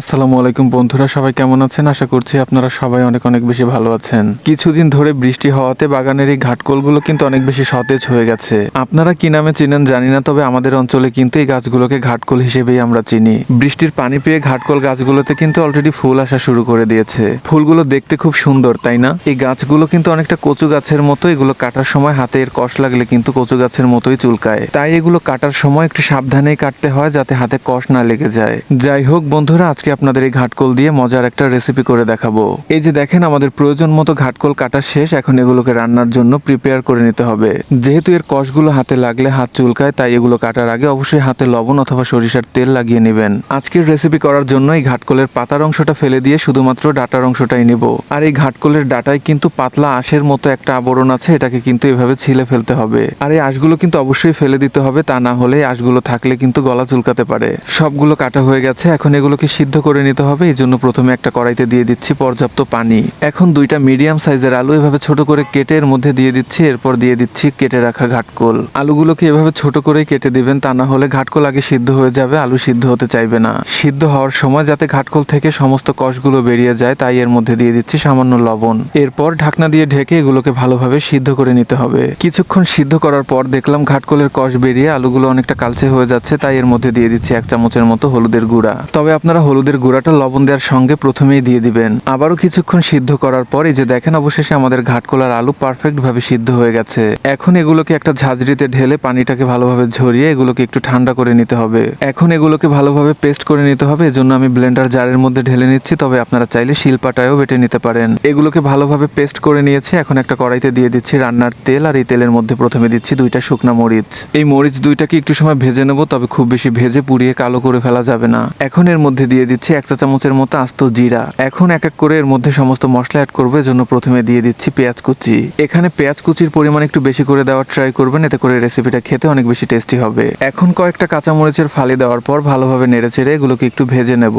আসসালামু আলাইকুম বন্ধুরা, সবাই কেমন আছেন? আশা করছি আপনারা সবাই অনেক অনেক বেশি ভালো আছেন। কিছুদিন ধরে বৃষ্টি হওয়াতে বাগানের এই ঘাটকলগুলো কিন্তু অনেক বেশি সতেজ হয়ে গেছে। আপনারা কি নামে চিনেন জানি না, তবে আমাদের অঞ্চলে কিন্তু এই গাছগুলোকে ঘাটকল হিসেবেই আমরা চিনি। বৃষ্টির পানি পেয়ে ঘাটকল গাছগুলোতে কিন্তু অলরেডি ফুল আসা শুরু করে দিয়েছে। ফুলগুলো দেখতে খুব সুন্দর, তাই না? এই গাছগুলো কিন্তু অনেকটা কচু গাছের মতো, এগুলো কাটার সময় হাতে এর কষ লাগলে কিন্তু কচু গাছের মতোই চুলকায়। তাই এগুলো কাটার সময় একটু সাবধানেই কাটতে হয়, যাতে হাতে কষ না লেগে যায়। যাই হোক বন্ধুরা আজকে আপনাদের এই ঘাটকল দিয়ে মজার একটা রেসিপি করে দেখাবো। এই যে দেখেন, আমাদের প্রয়োজন মতো ঘাটকল কাটা শেষ, এখন এগুলোকে রান্নার জন্য প্রিপেয়ার করে নিতে হবে। যেহেতু এর কষগুলো হাতে লাগলে হাত চুলকায়, তাই এগুলো কাটার আগে অবশ্যই হাতে লবণ অথবা সরিষার তেল লাগিয়ে নেবেন। আজকের রেসিপি করার জন্য এই ঘাটকলের পাতার অংশটা ফেলে দিয়ে শুধুমাত্র ডাটার অংশটাই নিব। আর এই ঘাটকলের ডাটায় কিন্তু পাতলা আঁশের মতো একটা আবরণ আছে, এটাকে কিন্তু এভাবে ছিলে ফেলতে হবে। আর এই আঁশগুলো কিন্তু অবশ্যই ফেলে দিতে হবে, তা না হলে আঁশগুলো থাকলে কিন্তু গলা চুলকাতে পারে। সবগুলো কাটা হয়ে গেছে, এখন এগুলোকে সিদ্ধ করে নিতে হবে, এই জন্য প্রথমে একটা কড়াইতে দিয়ে দিচ্ছি পর্যাপ্ত পানি। এখন দুইটা মিডিয়াম সাইজের আলু এভাবে ছোট করে কেটে এর মধ্যে দিয়ে দিচ্ছি, এরপর দিয়ে দিচ্ছি কেটে রাখা ঘাটকোল। আলুগুলোকে এভাবে ছোট করেই কেটে দিবেন, তা না হলে ঘাটকোল আগে সিদ্ধ হয়ে যাবে, আলু সিদ্ধ হতে চাইবে না। সিদ্ধ হওয়ার সময় যাতে ঘাটকোল থেকে সমস্ত কষগুলো বেরিয়ে যায়, তাই এর মধ্যে দিয়ে দিচ্ছি সামান্য লবণ। এরপর ঢাকনা দিয়ে ঢেকে এগুলোকে ভালোভাবে সিদ্ধ করে নিতে হবে। কিছুক্ষণ সিদ্ধ করার পর দেখলাম ঘাটকোলের কষ বেরিয়ে আলুগুলো অনেকটা কালচে হয়ে যাচ্ছে, তাই এর মধ্যে দিয়ে দিচ্ছি এক চামচের মতো হলুদের গুঁড়া। তবে আপনারা হলুদের গুঁড়াটা লবণ দেওয়ার সঙ্গে প্রথমেই দিয়ে দিবেন। আবারও কিছুক্ষণ সিদ্ধ করার পর যে দেখেন অবশেষে আমাদের ঘাটকোলার আলু পারফেক্ট ভাবে সিদ্ধ হয়ে গেছে। এখন এগুলোকে একটা ঝাঁঝরিতে ঢেলে পানিটাকে ভালোভাবে ঝরিয়ে এগুলোকে একটু ঠান্ডা করে নিতে হবে। এখন এগুলোকে ভালোভাবে পেস্ট করে নিতে হবে, এজন্য আমি ব্লেন্ডার জারের মধ্যে ঢেলে নিচ্ছি, তবে আপনারা চাইলে শিলপাটায়ও বেটে নিতে পারেন। এগুলোকে ভালোভাবে পেস্ট করে নিয়েছি, এখন একটা কড়াইতে দিয়ে দিচ্ছি রান্নার তেল, আর এই তেলের মধ্যে প্রথমে দিচ্ছি দুইটা শুকনা মরিচ। এই মরিচ দুইটাকে একটু সময় ভেজে নেব, তবে খুব বেশি ভেজে পুড়িয়ে কালো করে ফেলা যাবে না। এখন এর মধ্যে দিয়ে দিচ্ছি এক চা চামচের মতো আস্ত জিরা। এখন এক এক করে এর মধ্যে সমস্ত মশলা অ্যাড করবে জন্য প্রথমে দিয়ে দিচ্ছি পেঁয়াজ কুচি। এখানে পেঁয়াজ কুচির পরিমাণ একটু বেশি করে দেওয়ার ট্রাই করবেন, এতে করে রেসিপিটা খেতে অনেক বেশি টেস্টি হবে। এখন কয়েকটা কাঁচামরিচের ফালি দেওয়ার পর ভালোভাবে নেড়ে চেড়ে এগুলোকে একটু ভেজে নেব।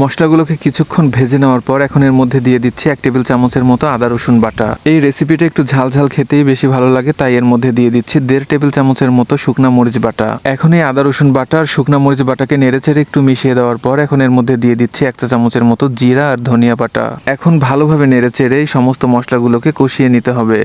মশলাগুলোকে কিছুক্ষণ ভেজে নেওয়ার পর এখন এর মধ্যে দিয়ে দিচ্ছি এক টেবিল চামচের মতো আদা, রসুন বাটা। এই রেসিপিটা একটু ঝাল ঝাল খেতেই বেশি ভালো লাগে, তাই এর মধ্যে দিয়ে দিচ্ছি দেড় টেবিল চামচের মতো শুকনা মরিচ বাটা। এখন এই আদা, রসুন বাটা আর শুকনা মরিচ বাটাকে নেড়ে চেড়ে একটু মিশিয়ে দেওয়ার পর এখন এর মধ্যে দিয়ে দিচ্ছি এক চা চামচের মতো জিরা আর ধনিয়া বাটা। এখন ভালোভাবে নেড়ে চেড়ে এই সমস্ত মশলাগুলোকে কষিয়ে নিতে হবে।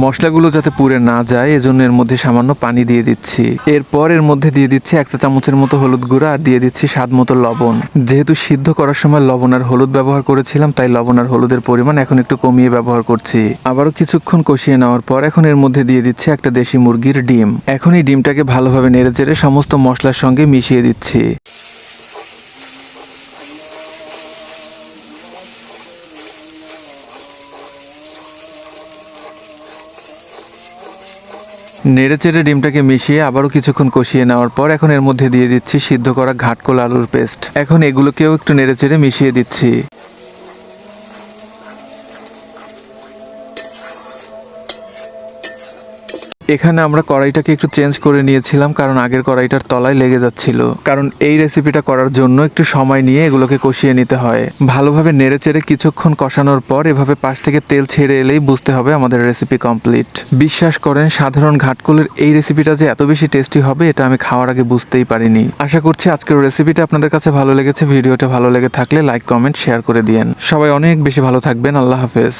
মশলাগুলো যাতে পুড়ে না যায়, এজন্য এর মধ্যে সামান্য পানি দিয়ে দিচ্ছি। এরপর এর মধ্যে দিয়ে দিচ্ছি এক চা চামচের মতো হলুদ গুঁড়া আর দিয়ে দিচ্ছি স্বাদ মতো লবণ। যেহেতু সিদ্ধ করার সময় লবণ আর হলুদ ব্যবহার করেছিলাম, তাই লবণ আর হলুদের পরিমাণ এখন একটু কমিয়ে ব্যবহার করছি। আবারও কিছুক্ষণ কষিয়ে নেওয়ার পর এখন এর মধ্যে দিয়ে দিচ্ছি একটা দেশি মুরগির ডিম। এখন এই ডিমটাকে ভালোভাবে নেড়ে চেড়ে সমস্ত মশলার সঙ্গে মিশিয়ে দিচ্ছি। নেড়ে চেড়ে ডিমটাকে মিশিয়ে আবারও কিছুক্ষণ কষিয়ে নেওয়ার পর এখন এর মধ্যে দিয়ে দিচ্ছি সিদ্ধ করা ঘাটকোল আলুর পেস্ট। এখন এগুলোকেও একটু নেড়ে চেড়ে মিশিয়ে দিচ্ছি। এখানে আমরা কড়াইটাকে একটু চেঞ্জ করে নিয়েছিলাম, কারণ আগের কড়াইটার তলায় লেগে যাচ্ছিল। কারণ এই রেসিপিটা করার জন্য একটু সময় নিয়ে এগুলোকে কষিয়ে নিতে হয়। ভালোভাবে নেড়ে চেড়ে কিছুক্ষণ কষানোর পর এভাবে পাশ থেকে তেল ছেড়ে এলেই বুঝতে হবে আমাদের রেসিপি কমপ্লিট বিশ্বাস করেন, সাধারণ ঘাটকলের এই রেসিপিটা যে এত বেশি টেস্টি হবে, এটা আমি খাওয়ার আগে বুঝতেই পারিনি। আশা করছি আজকের রেসিপিটা আপনাদের কাছে ভালো লেগেছে। ভিডিওটা ভালো লেগে থাকলে লাইক কমেন্ট শেয়ার করে দিয়েন। সবাই অনেক বেশি ভালো থাকবেন। আল্লাহ হাফেজ।